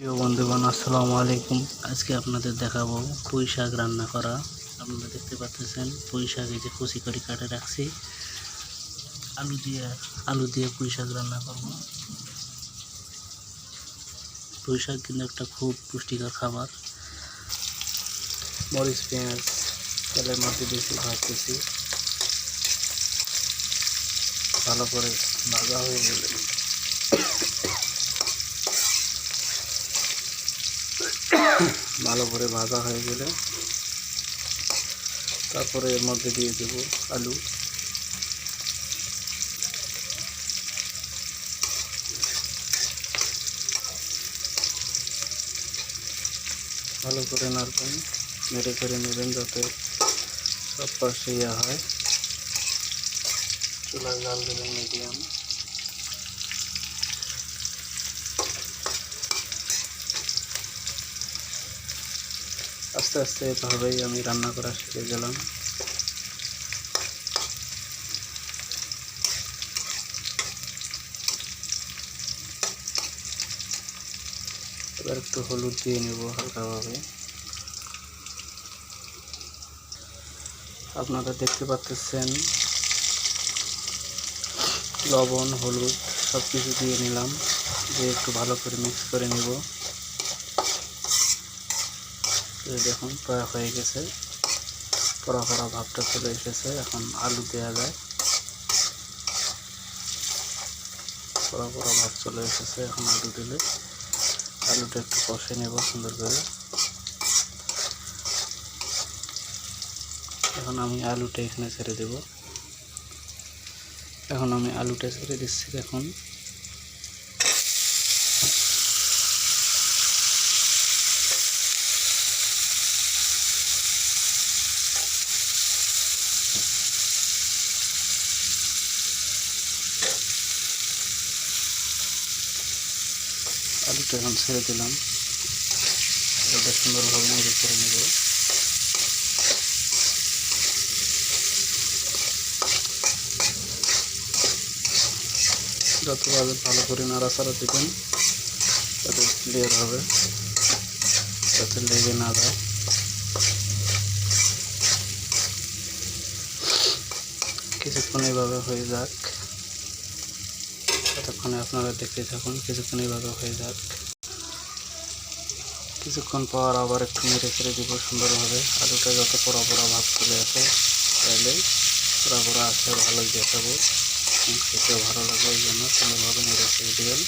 প্রিয় বন্ধুগণ, আসসালামু আলাইকুম। আজকে আপনাদের দেখাবো পুঁই শাক রান্না করা। আপনারা দেখতে পাচ্ছেন, পুঁই শাক এই যে কুচি করে কাটে রাখছি। আলু দিয়ে আলু দিয়ে পুঁই শাক রান্না করব। পুঁই শাক কিন্তু একটা খুব পুষ্টিকর খাবার। মরিচ, পেঁয়াজ, তেলের মধ্যে বেশি ভাজতেছি। ভালো করে ভাজা হয়ে গেলে ভালো করে ভাজা হয়ে গেলে তারপরে এর মধ্যে দিয়ে দেব আলু। ভালো করে নাড়বেন, নেড়ে করে নেবেন যাতে সব পাশে ইয়া হয়। চুলার জাল দেবেন মিডিয়াম আস্তে আস্তে এভাবেই আমি রান্না করা শিখে গেলাম। এবার একটু হলুদ দিয়ে নেব হালকাভাবে। আপনারা দেখতে পাচ্ছেন, লবণ, হলুদ সব কিছু দিয়ে নিলাম। দিয়ে একটু ভালো করে মিক্স করে নেব। দেখুন প্রায় হয়ে গেছে। পড়া পড়া ভাবটা চলে এসেছে, এখন আলু দেওয়া যায়। পড়া পড়া ভাব চলে এসেছে, এখন আলু দিলে। আলুটা একটু কষে নেব সুন্দর করে। এখন আমি আলুটা এখানে ছেড়ে দেব। এখন আমি আলুটা ছেড়ে দিচ্ছি এখন আলুটা এখন ছেড়ে দিলাম। আলুটা সুন্দরভাবে নেড়ে করে নেব। যতভাবে ভালো করে নাড়াচাড়া দেবেন তাতে ক্লিয়ার হবে, যাতে লেগে না যায়। কিছুক্ষণ এইভাবে হয়ে যাক। ততক্ষণে আপনারা দেখতে থাকুন, কিছুক্ষণ এইভাবে হয়ে যাক। কিছুক্ষণ পর আবার একটু মেরে ফেলে দিব সুন্দরভাবে। আলুটা যত পোড়া পোড়া ভাব চলে আসে, তাহলে পোড়া পোড়া আসে, ভালোই দেখাবো। খেতেও ভালো লাগবে ওই জন্য সুন্দরভাবে মেরে ফেলে দেবেন।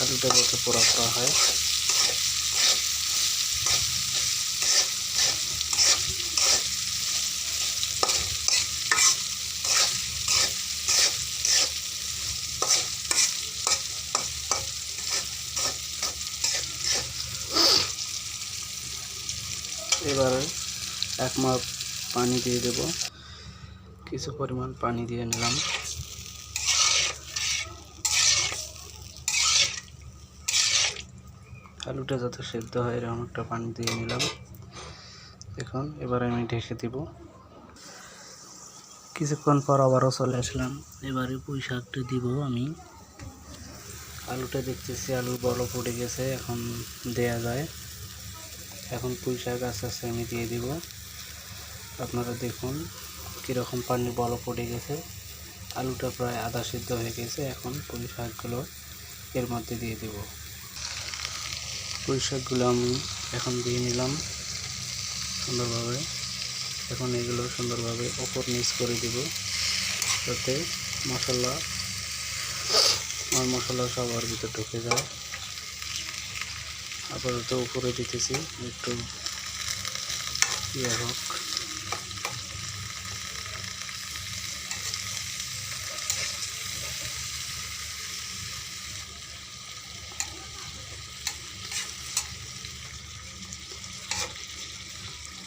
আলুটা যত পোড়া পোড়া হয় এবার এক মাপ পানি দিয়ে দেব। কিছু পরিমাণ পানি দিয়ে নিলাম। আলুটা যাতে সেদ্ধ হয়, এরকম একটা পানি দিয়ে নিলাম। এখন এবার আমি ঢেকে দেব। কিছুক্ষণ পর আবারও চলে আসলাম। এবারে পুঁই শাকটা দিব আমি। আলুটা দেখতেছি, আলুর বড় পড়ে গেছে, এখন দেয়া যায়। এখন পুঁই শাক আস্তে আস্তে আমি দিয়ে দিব। আপনারা দেখুন কীরকম পানির বল পড়ে গেছে। আলুটা প্রায় আধা সিদ্ধ হয়ে গেছে, এখন পুঁই শাকগুলো এর মধ্যে দিয়ে দিব। পুঁই শাকগুলো আমি এখন দিয়ে নিলাম সুন্দরভাবে। এখন এগুলো সুন্দরভাবে ওপর নিচ করে দিব, যাতে মশলা, আমার মশলা সবার ভিতর ঢুকে যায়। আপাতত উপরে দিতেছি, একটু ইয়ে হোক।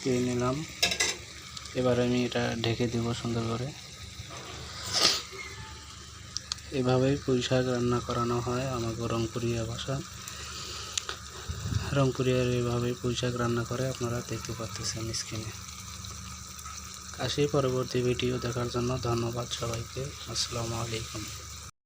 দিয়ে নিলাম। এবার আমি এটা ঢেকে দেব সুন্দর করে। এভাবেই পুঁই শাক রান্না করানো হয় আমাকে রংপুরিয়া ভাষা রংপুরিয়ার এইভাবে পুঁইশাক রান্না করে, আপনারা দেখতে পাচ্ছেন স্ক্রিনে আসি পরবর্তী ভিডিও দেখার জন্য, ধন্যবাদ সবাইকে। আসসালামু আলাইকুম।